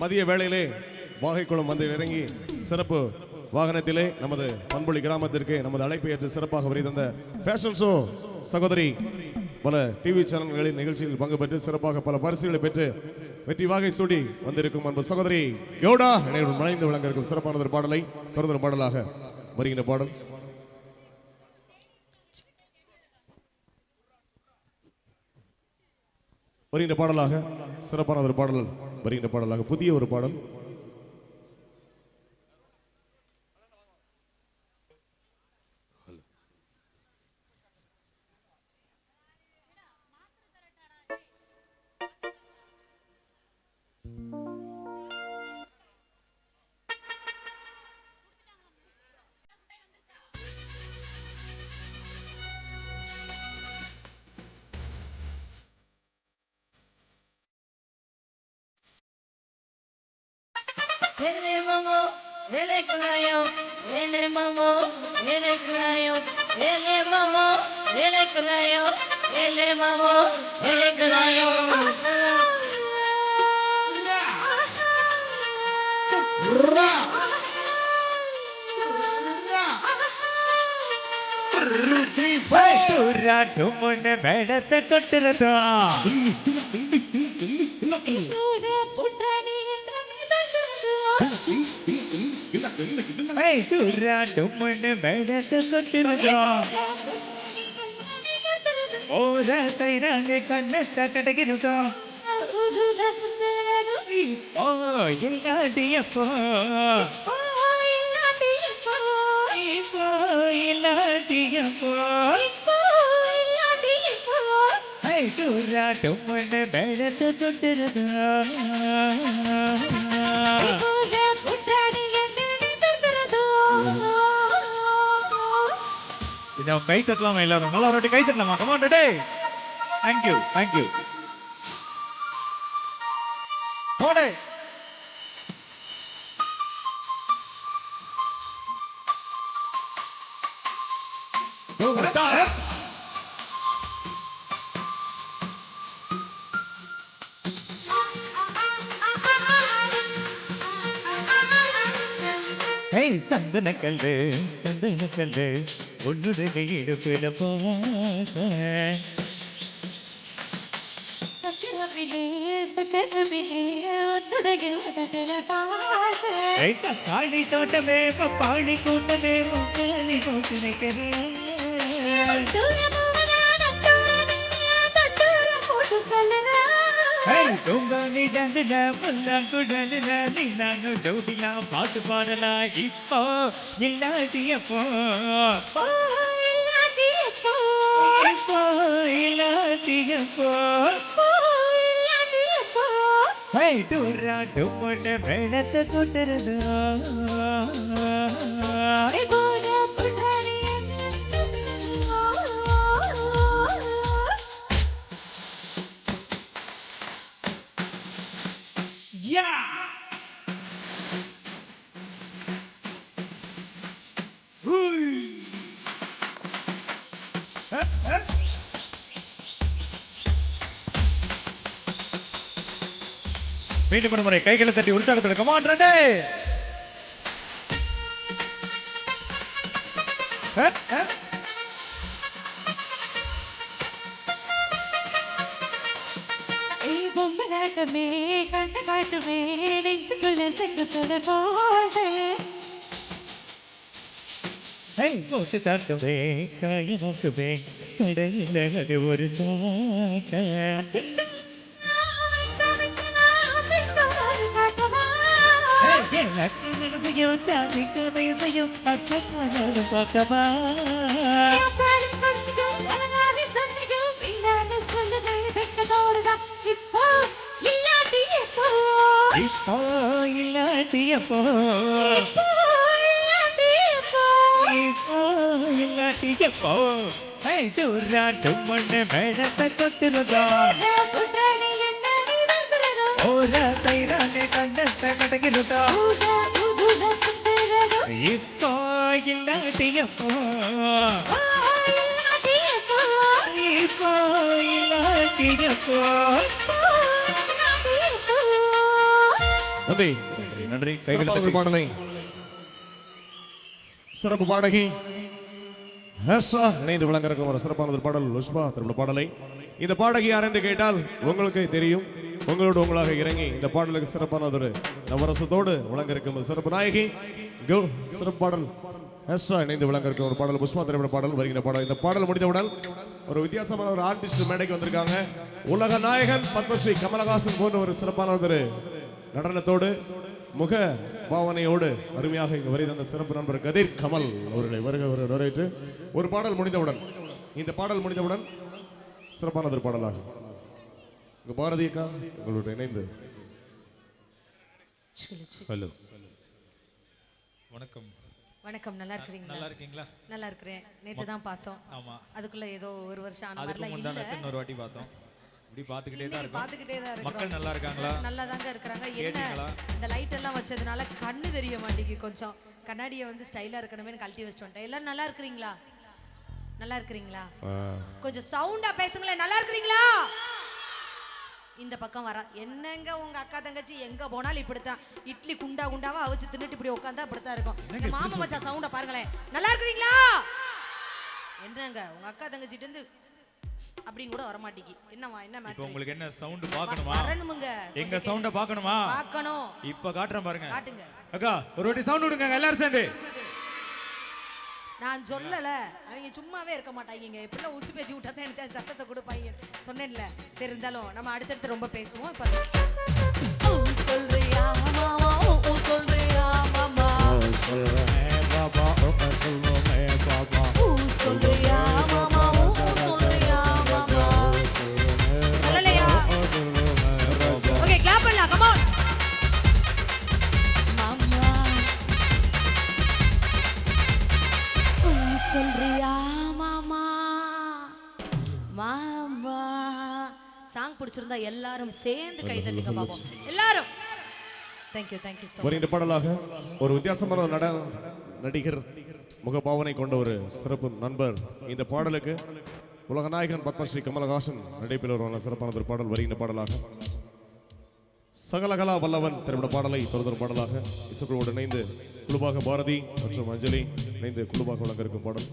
மதிய வேளையிலே வாகைக்குளம் வந்து இறங்கி சிறப்பு வாகனத்திலே நமது பண்புலி கிராமத்திற்கு நமது அழைப்பை ஏற்று சிறப்பாக வரி தந்த ஃபேஷன் ஷோ சகோதரி பல டிவி சேனல்களின் நிகழ்ச்சியில் பங்கு பெற்று சிறப்பாக பல பரிசுகளை பெற்று வெற்றி வாகை சூடி வந்திருக்கும் அன்பு சகோதரி கவுடா நேரம் மறைந்து விளங்க இருக்கும் சிறப்பான ஒரு பாடலை தொடர்ந்து பாடலாக வருகின்ற பாடல். வருகின்ற பாடலாக சிறப்பான ஒரு பாடல். வருகின்ற பாடலாக புதிய ஒரு பாடல் Nene mamo, nene kunayo, nene mamo, nene kunayo, nene mamo, nene kunayo, nene mamo, nene kunayo. ಸೂರ್ಯ ಡುಮ್ಮನ ಬೆಳತ ಕೊಟ್ಟಿರದ ಸೂರ್ಯ ಪುಟ್ಟ മൈസൂരാട്ടുമണ് വെടത്ത് കൊണ്ടിരുന്നോ ഓര തൈരാണ് കണ്ണത്ത കടകിരുന്നോ ഓ ഇല്ലാടിയപ്പോ മൈസൂരാട്ടുമണ് വെടത്ത് കൊണ്ടിരുന്നോ கொட்டுறதா இதை கை தட்டலாமா எல்லாரும் நல்லா ஒரு வாட்டி கை தட்டலாமா கமான் டே தேங்க்யூ தேங்க்யூ போடே ஏய் தந்தன கல்லு தந்தன கல்லு ஒன்னுடைய இடுப்பில தக்காளி தோட்டமே பப்பாளி கூட்டமே முக்காலி போட்டு நிற்கிறேன் புல்லாங்குடலுல நீ நானும் பாட்டு பாடலாம் இப்போ இல்லாதியப்போ இப்போ இல்லாதியப்போ டூரா டூ போட்ட கொட்டுறது யா மீண்டும் ஒரு முறை கைகளை தட்டி உற்சாகத்தோட கமான் ரெண்டு பொம்மலாட்டமே கண்ண காட்டுமே நெஞ்சுக்குள்ள செங்கத்தோட போடு மூச்சு நோக்குமே கடையில் அது ஒரு தாக்க எனக்கு சாமி கதையையும் அக்கறை பார்க்கவா இப்போ இல்லாட்டியப்போ இப்போ இல்லாட்டியப்போ ஐ தூரா மேடத்தை கொத்துறதா ஓர தைரானே கண்டத்தை கிடைக்கிறதா இப்போ இல்லாட்டியப்போ இப்போ இல்லாட்டியப்போ நன்றி நன்றி ஒரு கைகள் பாடலை சிறப்பு பாடகி ஹர்ஷா இணைந்து விளங்கிருக்கும் ஒரு சிறப்பான ஒரு பாடல் லுஷ்பா திரும்ப பாடலை இந்த பாடகி யார் என்று கேட்டால் உங்களுக்கு தெரியும் உங்களோடு உங்களாக இறங்கி இந்த பாடலுக்கு சிறப்பான ஒரு நவரசத்தோடு விளங்கிருக்கும் சிறப்பு நாயகி. கோ சிறப்பு பாடல். ஹர்ஷா இணைந்து விளங்கிருக்கும் ஒரு பாடல் புஷ்மா திரைப்பட பாடல் வருகிற பாடல். இந்த பாடல் முடிந்தவுடன் ஒரு வித்தியாசமான ஒரு ஆர்டிஸ்ட் மேடைக்கு வந்திருக்காங்க. உலக நாயகன் பத்மஸ்ரீ கமலஹாசன் போன்ற ஒரு சிறப்பான ஒரு நடனத்தோடு முக பாவனையோடு அருமையாக இங்கு வருகிற அந்த சிறப்பு நண்பர் கதிர் கமல் அவர்களை வருக வரவேற்று. ஒரு பாடல் முடிந்தவுடன் இந்த பாடல் முடிந்தவுடன் சிறப்பான ஒரு பாடலாகும். இங்க பாரதி அக்கா உங்களோட இணைந்து ஹலோ வணக்கம். வணக்கம் நல்லா இருக்கிறீங்களா? நல்லா இருக்கீங்களா? நல்லா இருக்கிறேன். நேத்து தான் பார்த்தோம். ஆமா. அதுக்குள்ள ஏதோ ஒரு வருஷம் ஆன முந்தானத்து இல்ல. இன்னொரு வாட்டி பார்த்தோம். இப்படி பார்த்துக்கிட்டே தான் இருக்கும். பார்த்துக்கிட்டே தான் மக்கள் நல்லா இருக்காங்களா? நல்லா தாங்க இருக்கிறாங்க. என்ன? இந்த லைட் எல்லாம் வச்சதுனால கண்ணு தெரிய மாட்டேங்குது கொஞ்சம். கண்ணாடியை வந்து ஸ்டைலா இருக்கணுமே கழட்டி வச்சுட்டு வந்துட்டேன். எல்லாரும் நல்லா இருக்கிறீங்களா? நல்லா இருக்கிறீங்களா? கொஞ்சம் சவுண்டா பேசுங்களேன். நல்லா இருக்கிறீங்களா? இந்த பக்கம் வர. என்னங்க உங்க அக்கா தங்கச்சி எங்க போனாலும் இப்படித்தான். இட்லி குண்டா குண்டாவா அவிச்சு தின்னுட்டு இப்படி உட்காந்தா இப்படித்தான் இருக்கும். மாமா மச்சான் சவுண்ட பாருங்களேன். நல்லா இருக்கிறீங்களா? என்னங்க உங்க அக்கா தங்கச்சிட்டு இருந்து ஸ் அப்படின்னு கூட வர மாட்டேங்கி என்னவா என்ன மேட்டர் உங்களுக்கு என்ன சவுண்ட் பார்க்கணுமா? வரணுமுங்க. எங்க சவுண்ட பார்க்கணுமா? பார்க்கணும். இப்ப காட்டுறேன் பாருங்க. காட்டுங்க. அக்கா ஒரு வாட்டி சவுண்ட் விடுங்க எல்லாரும் சேர்ந்து. நான் சொல்லல. அவங்க சும்மாவே இருக்க மாட்டாங்க எப்படிலாம் உசு பேச்சு விட்டா தான் எனக்கு சத்தத்தை கொடுப்பாங்க சொன்னேன்ல. சரி இருந்தாலும் நம்ம அடுத்தடுத்து ரொம்ப பேசுவோம். இப்போ சொல்றியா மாமா? ஊ சொல்றியா மாமா? ஊ சொல்றியா மாமா சொல்றியா மாமா? மாமா. சாங் பிடிச்சிருந்தா எல்லாரும் சேர்ந்து கை தட்டுங்க பாப்போம் எல்லாரும். தேங்க்யூ தேங்க்யூ ஸோ வருகின்ற பாடலாக ஒரு வித்தியாசமான ஒரு நட நடிகர் முகபாவனை கொண்ட ஒரு சிறப்பு நண்பர். இந்த பாடலுக்கு உலக நாயகன் பத்மஸ்ரீ கமலஹாசன் நடிப்பில் ஒரு சிறப்பான ஒரு பாடல் வருகின்ற பாடலாக சகலகலா வல்லவன் திரைப்பட பாடலை தொடர்ந்து பாடலாக இசைக்குழுவோடு இணைந்து குழுவாக பாரதி மற்றும் அஞ்சலி இணைந்து குழுவாக வழங்க இருக்கும் பாடல்.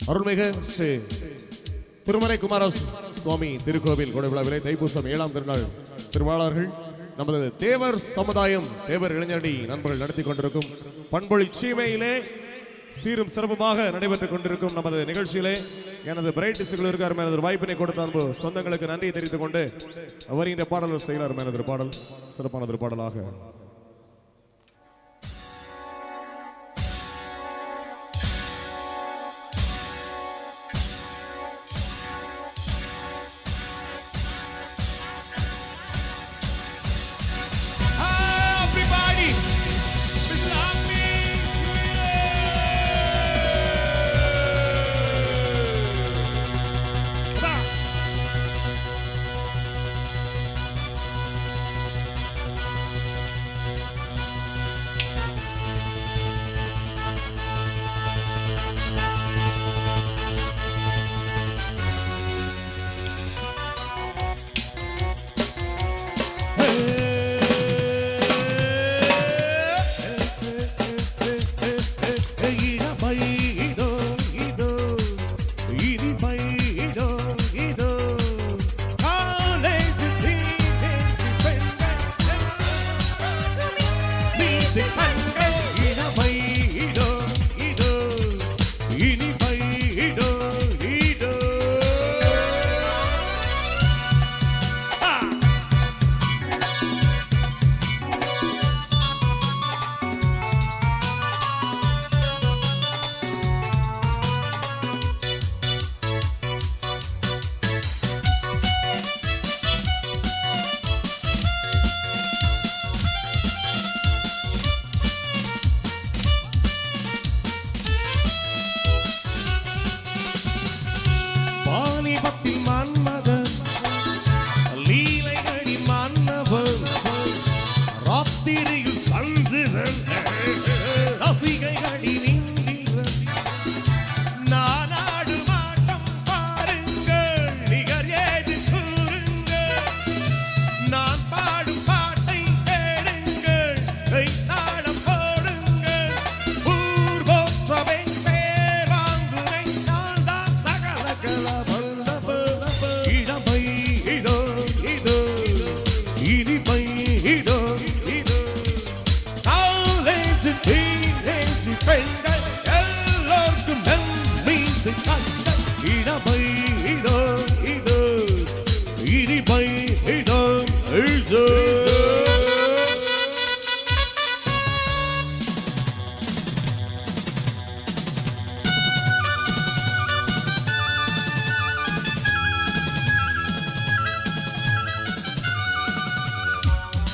அருள்மிகு ஸ்ரீ திருமலை குமார சுவாமி திருக்கோவில் கொடைவிழாவிலே தைப்பூசம் ஏழாம் திருநாள் திருவாளர்கள் நமது தேவர் சமுதாயம் தேவர் இளைஞரணி நண்பர்கள் நடத்தி கொண்டிருக்கும் பண்பொழி சீமையிலே சீரும் சிறப்புமாக நடைபெற்றுக் கொண்டிருக்கும் நமது நிகழ்ச்சியிலே எனது பிரைட் சிகளுக்கு அருமையான ஒரு வாய்ப்பினை கொடுத்த அன்பு சொந்தங்களுக்கு நன்றி தெரிவித்துக் கொண்டு வருகின்ற பாடல் செய்கிற அருமையான ஒரு பாடல் சிறப்பான பாடலாக.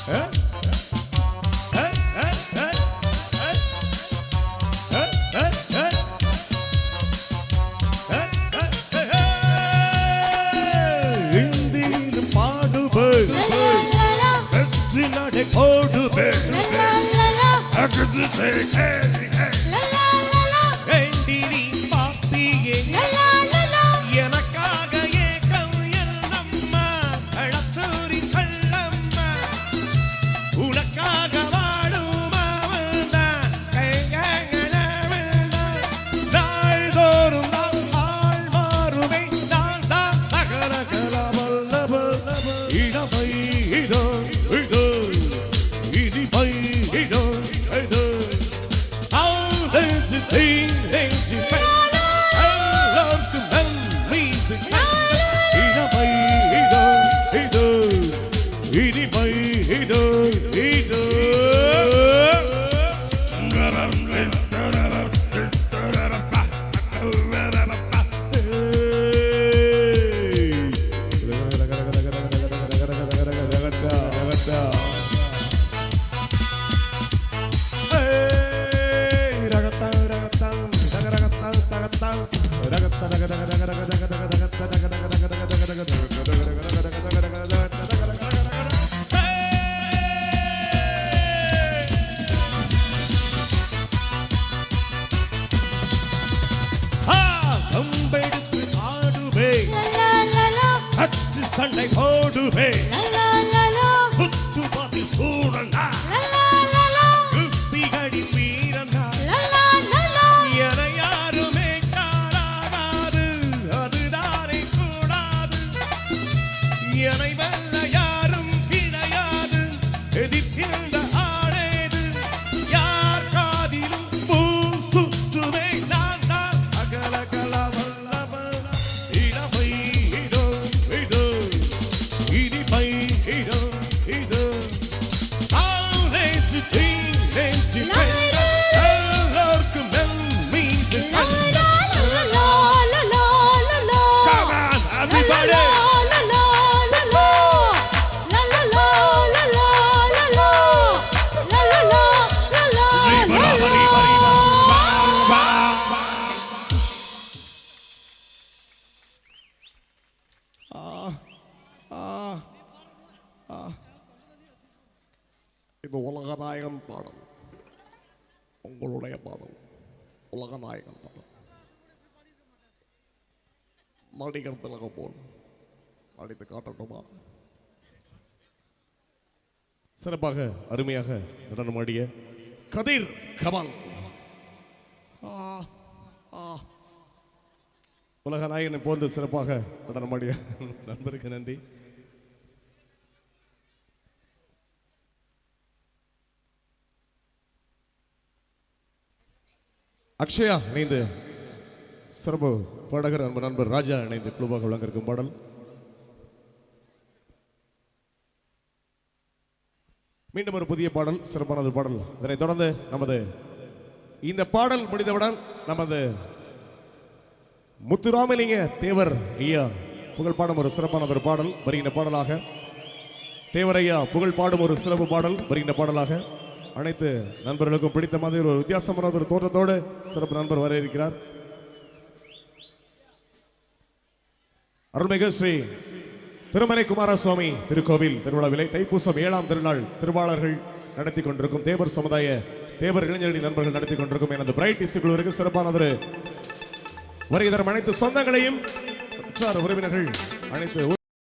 Huh? തകത്താവ് உலகநாயகன் பாடல். உங்களுடைய பாடல். உலகநாயகன் பாடல். நடிகர் திலகம் போல். நடித்து காட்டட்டுமா? சிறப்பாக அருமையாக நடனமாடிய கதிர் கமல். ஆ. உலக நாயகனை போன்று சிறப்பாக நடனமாடிய நண்பருக்கு நன்றி. அக்ஷயா இணைந்து சிறப்பு பாடகர் அன்பு நண்பர் ராஜா இணைந்து குழுவாக விளங்கிருக்கும் பாடல். மீண்டும் ஒரு புதிய பாடல் சிறப்பானது பாடல். இதனைத் தொடர்ந்து நமது இந்த பாடல் முடிந்தவுடன் நமது முத்துராமலிங்க தேவர் ஐயா புகழ் பாடும் ஒரு சிறப்பான ஒரு பாடல் வருகின்ற பாடலாக. தேவர் ஐயா புகழ் பாடும் ஒரு சிறப்பு பாடல் வருகின்ற பாடலாக. அனைத்து நண்பர்களுக்கும் பிடித்த மாதிரி ஒரு வித்தியாசமான ஒரு தோற்றத்தோடு சிறப்பு நண்பர் வர இருக்கிறார். அருள்மிகு ஸ்ரீ திருமலை குமாரசுவாமி திருக்கோவில் திருவிழாவிலே தைப்பூசம் ஏழாம் திருநாள் திருவாளர்கள் நடத்தி கொண்டிருக்கும் தேவர் சமுதாய தேவர் இளைஞரணி நண்பர்கள் நடத்தி கொண்டிருக்கும் எனது பிரைட் இசைக்குழுவிற்கு சிறப்பான ஒரு வருகை தரும் அனைத்து சொந்தங்களையும் உற்றார் உறவினர்கள் அனைத்து